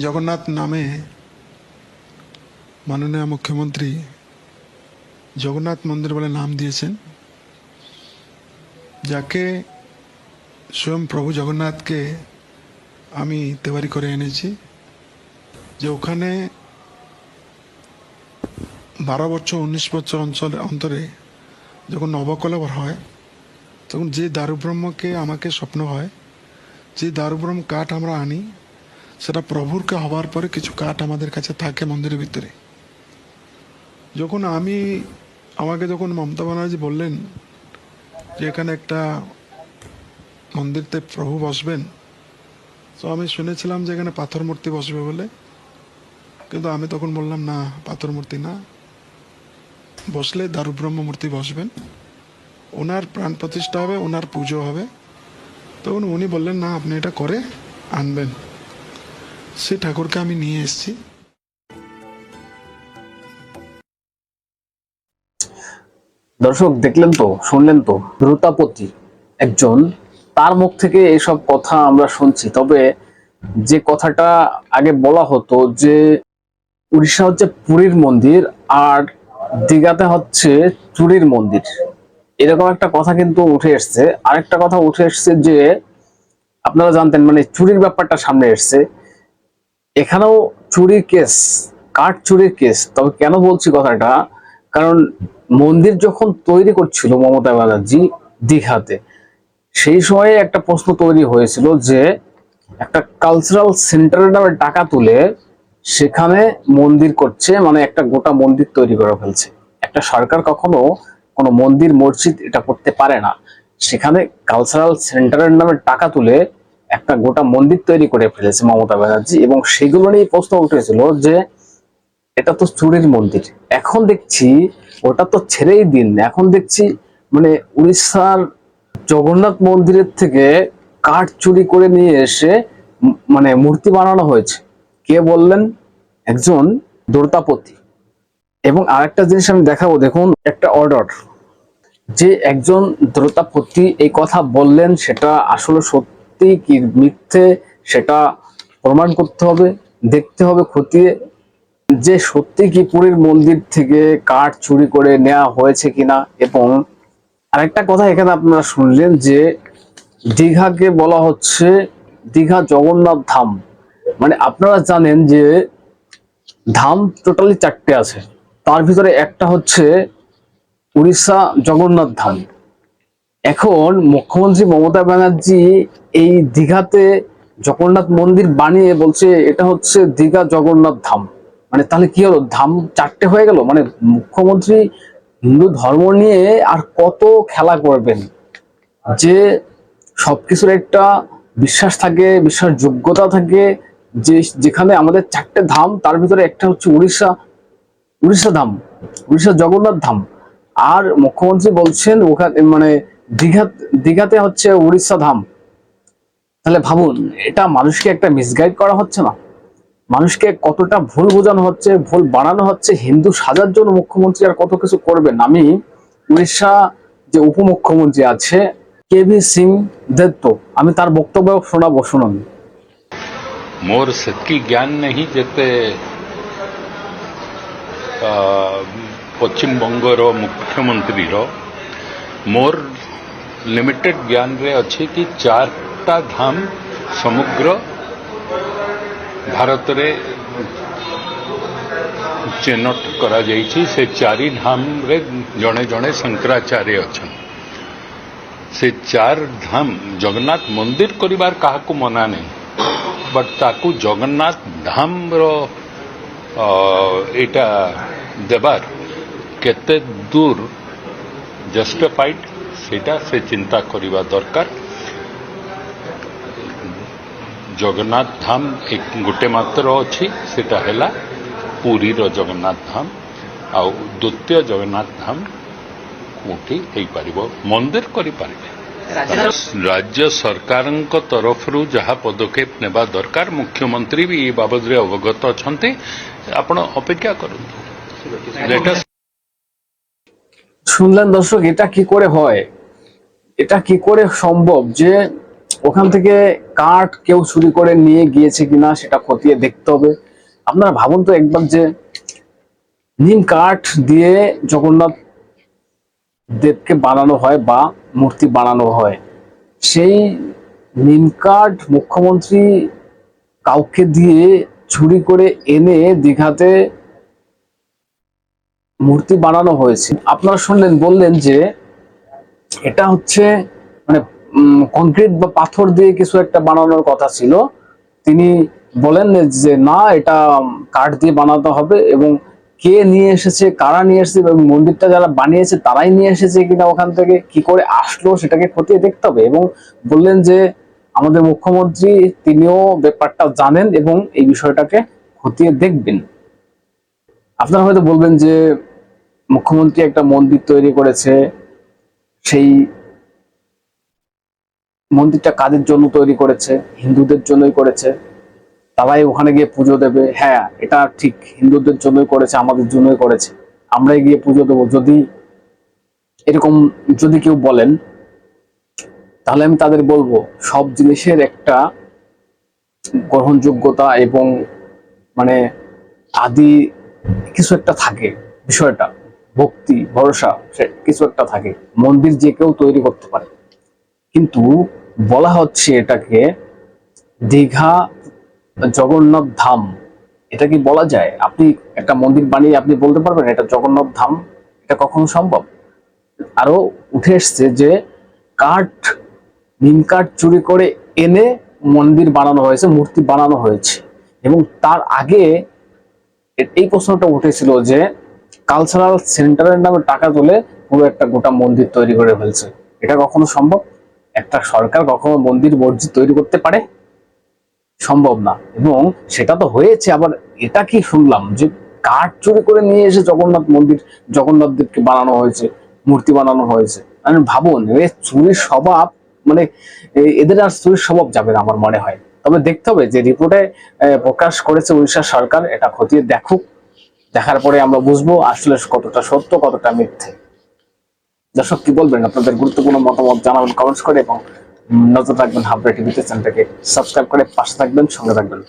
জগন্নাথ নামে মাননীয় মুখ্যমন্ত্রী জগন্নাথ মন্দির বলে নাম দিয়েছেন যাকে স্বয়ং প্রভু জগন্নাথকে আমি তেবারি করে এনেছি যে ওখানে বারো বছর, উনিশ বছর অঞ্চলে অন্তরে যখন নবকলবর হয়, তখন যে দারুব্রহ্মকে আমাকে স্বপ্ন হয়, যে দারুব্রহ্ম কাঠ আমরা আনি সেটা প্রভুরকে হবার পরে কিছু কাঠ আমাদের কাছে থাকে মন্দিরের ভিতরে। যখন আমি, আমাকে যখন মমতা ব্যানার্জি বললেন যে এখানে একটা মন্দিরতে প্রভু বসবেন, তো আমি শুনেছিলাম যে এখানে পাথর মূর্তি বসবে বলে। কিন্তু আমি তখন বললাম, না, পাথর মূর্তি না। বসলে দারুব্রহ্ম মূর্তি বসবেন। ওনার প্রাণ প্রতিষ্ঠা হবে, ওনার পুজো হবে। তখন উনি বললেন, না, আপনি এটা করে আনবেন। সে ঠাকুরকে আমি নিয়ে এসেছি। দর্শক, দেখলেন তো, শুনলেন তো, দ্রুতাপতি একজন। তার মুখ থেকে এসব কথা আমরা শুনছি, তবে যে কথাটা আগে বলা হতো যে উড়িষ্যা হচ্ছে পুরীর মন্দির আর দীঘাতে হচ্ছে চুরির মন্দির। এরকম একটা কথা কিন্তু উঠে এসছে। আরেকটা কথা উঠে এসছে যে, আপনারা জানতেন মানে চুরির ব্যাপারটা সামনে এসছে। এখানেও চুরির কেস, কাঠ চুরির কেস। তবে কেন বলছি কথাটা? কারণ মন্দির যখন তৈরি করছিল মমতা ব্যানার্জি দীঘাতে, সেই সময়ে একটা প্রশ্ন তৈরি হয়েছিল যে একটা কালচারাল সেন্টারের নামে টাকা তুলে সেখানে মন্দির করছে মানে একটা গোটা মন্দির তৈরি করে ফেলছে। একটা সরকার কখনো কোনো মন্দির, মসজিদ এটা করতে পারে না। সেখানে কালচারাল সেন্টারের নামে টাকা তুলে একটা গোটা মন্দির তৈরি করে ফেলেছে মমতা ব্যানার্জি এবং সেগুলো নিয়ে প্রশ্ন উঠেছিল যে, এটা তো চুরির মন্দির। এখন দেখছি ওটা তো ছেড়েই দিন। এখন দেখছি মানে উড়িষ্যার জগন্নাথ মন্দিরের থেকে কাঠ চুরি করে নিয়ে এসে মানে মূর্তি বানানো হয়েছে। কে বললেন? একজন দৌতাপতি এবং আরেকটা জিনিস আমি দেখাবো, দেখুন, একটা অর্ডার যে একজন দ্রোতাপতি এই কথা বললেন, সেটা আসলে সত্যি কি মিথ্যে সেটা প্রমাণ করতে হবে, দেখতে হবে, খতিয়ে। যে সত্যি কি পুরীর মন্দির থেকে কাঠ চুরি করে নেওয়া হয়েছে কিনা এবং আরেকটা কথা এখানে আপনারা শুনলেন যে দীঘাকে বলা হচ্ছে দীঘা জগন্নাথ ধাম। মানে আপনারা জানেন যে ধাম টোটালি চারটে আছে। তার ভিতরে একটা হচ্ছে উড়িষ্যা জগন্নাথ ধাম। এখন মুখ্যমন্ত্রী মমতা ব্যানার্জি এই দীঘাতে জগন্নাথ মন্দির বানিয়ে বলছে, এটা হচ্ছে দীঘা জগন্নাথ ধাম। মানে তাহলে কি হলো? ধাম চারটে হয়ে গেল? মানে মুখ্যমন্ত্রী হিন্দু ধর্ম নিয়ে আর কত খেলা করবেন? যে সবকিছুর একটা বিশ্বাস থাকে বিশ্বাস যোগ্যতা থাকে, যে যেখানে আমাদের চারটে ধাম, তার ভিতরে একটা হচ্ছে উড়িষ্যা উড়িষ্যা ধাম, উড়িষ্যা জগন্নাথ ধাম। আর মুখ্যমন্ত্রী বলছেন, ওখানে মানে দীঘা দীঘাতে হচ্ছে উড়িষ্যা ধাম। তাহলে ভাবুন, এটা মানুষকে একটা মিসগাইড করা হচ্ছে না? মানুষকে কতটা ভুল বোঝানো হচ্ছে, ভুল বানানো হচ্ছে, হিন্দু সাজার জন্য মুখ্যমন্ত্রী আর কত কিছু করবেন? আমি উড়িষ্যা যে উপমুখ্যমন্ত্রী আছে কে ভি সিং দত্ত, আমি তার বক্তব্য শোনাবো, শুনুন। মোর সত্যি জ্ঞান নেই যেতে পশ্চিমবঙ্গর মুখ্যমন্ত্রীর মোর ଲିମିଟେଡ୍ ଜ୍ଞାନରେ ଅଛି କି ଚାରିଟା ଧାମ ସମଗ୍ର ଭାରତରେ ଚିହ୍ନଟ କରାଯାଇଛି ସେ ଚାରି ଧାମରେ ଜଣେ ଜଣେ ଶଙ୍କରାଚାର୍ଯ୍ୟ ଅଛନ୍ତି ସେ ଚାରି ଧାମ ଜଗନ୍ନାଥ ମନ୍ଦିର କରିବାର କାହାକୁ ମନା ନାହିଁ ବଟ୍ ତାକୁ ଜଗନ୍ନାଥ ଧାମର ଅ, ଏଇଟା ଦେବାର କେତେ ଦୂର ଜଷ୍ଟିଫାଇଡ୍ ସେଇଟା ସେ ଚିନ୍ତା କରିବା ଦରକାର ଜଗନ୍ନାଥ ଧାମ ଏକ- ଗୋଟେ ମାତ୍ର ଅଛି ସେଟା ହେଲା ପୁରୀର ଜଗନ୍ନାଥ ଧାମ ଆଉ ଦ୍ୱିତୀୟ ଜଗନ୍ନାଥ ଧାମ କୋଉଠି ହେଇପାରିବ ମନ୍ଦିର କରିପାରିବେ ରାଜ୍ୟ ସରକାରଙ୍କ ତରଫରୁ ଯାହା ପଦକ୍ଷେପ ନେବା ଦରକାର ମୁଖ୍ୟମନ୍ତ୍ରୀ ବି ଏ ବାବଦରେ ଅବଗତ ଅଛନ୍ତି ଆପଣ ଅପେକ୍ଷା କରନ୍ତୁ Let us শুনলেন দর্শক, এটা কি করে হয়? এটা কি করে সম্ভব যে ওখান থেকে কাঠ কেউ চুরি করে নিয়ে গিয়েছে কিনা সেটা খতিয়ে দেখতে হবে? আপনারা ভাবুন তো একবার যে নিম কাঠ দিয়ে জগন্নাথ দেবকে বানানো হয় বা মূর্তি বানানো হয়, সেই নিম কাঠ মুখ্যমন্ত্রী কাউকে দিয়ে চুরি করে এনে দীঘাতে মূর্তি বানানো হয়েছে। আপনারা শুনলেন, বললেন যে এটা হচ্ছে মানে কংক্রিট বা পাথর দিয়ে কিছু একটা বানানোর কথা ছিল। তিনি বলেন যে না, এটা কাঠ দিয়ে বানাতে হবে এবং কে নিয়ে এসেছে, কারা নিয়ে এসেছে এবং মন্দিরটা যারা বানিয়েছে, তারাই নিয়ে এসেছে কিনা, ওখান থেকে কি করে আসলো, সেটাকে খতিয়ে দেখতে হবে। এবং বললেন যে আমাদের মুখ্যমন্ত্রী, তিনিও ব্যাপারটা জানেন এবং এই বিষয়টাকে খতিয়ে দেখবেন। আপনারা হয়তো বলবেন যে মুখ্যমন্ত্রী একটা মন্দির তৈরি করেছে, সেই মন্দিরটা কাদের জন্য তৈরি করেছে? হিন্দুদের জন্যই করেছে। তারাই ওখানে গিয়ে পুজো দেবে। হ্যাঁ এটা ঠিক, হিন্দুদের জন্যই করেছে, আমাদের জন্যই করেছে। আমরাই গিয়ে পুজো দেবো। যদি এরকম যদি কেউ বলেন, তাহলে আমি তাদের বলব, সব জিনিসের একটা গ্রহণযোগ্যতা এবং মানে আদি কিছু একটা থাকে বিষয়টা। ভক্তি, ভরসা কিছু একটা থাকে। মন্দির যে কেউ তৈরি করতে পারে। কিন্তু বলা হচ্ছে এটাকে দীঘা জগন্নাথ ধাম। এটা কি বলা যায়? আপনি একটা মন্দির বানিয়ে আপনি বলতে পারবেন এটা জগন্নাথ ধাম? এটা কখনো সম্ভব? আরও উঠে এসছে যে কাঠ, নিম কাঠ চুরি করে এনে মন্দির বানানো হয়েছে, মূর্তি বানানো হয়েছে। এবং তার আগে এই প্রশ্নটা উঠেছিল যে কালচারাল সেন্টারের নামে টাকা তুলে পুরো একটা গোটা মন্দির তৈরি করে ফেলছে। এটা কখনো সম্ভব? একটা সরকার কখনো মন্দির মসজিদ তৈরি করতে পারে? সম্ভব না। এবং সেটা তো হয়েছে, আবার এটা কি শুনলাম যে কাঠ চুরি করে নিয়ে এসে জগন্নাথ মন্দির, জগন্নাথ দেবকে বানানো হয়েছে, মূর্তি বানানো হয়েছে। মানে ভাবুন, এ চুরির স্বভাব মানে এদের আর চুরির স্বভাব যাবে না আমার মনে হয়। তবে দেখতে হবে যে রিপোর্টে প্রকাশ করেছে উড়িষ্যা সরকার, এটা খতিয়ে দেখুক। দেখার পরে আমরা বুঝব আসলে কতটা সত্য, কতটা মিথ্যে। দর্শক, কি বলবেন? আপনাদের গুরুত্বপূর্ণ মতামত জানাবেন কমেন্টস করে এবং নজর রাখবেন হাবড়া টিভিতে চ্যানেলটাকে সাবস্ক্রাইব করে পাশে থাকবেন, সঙ্গে থাকবেন।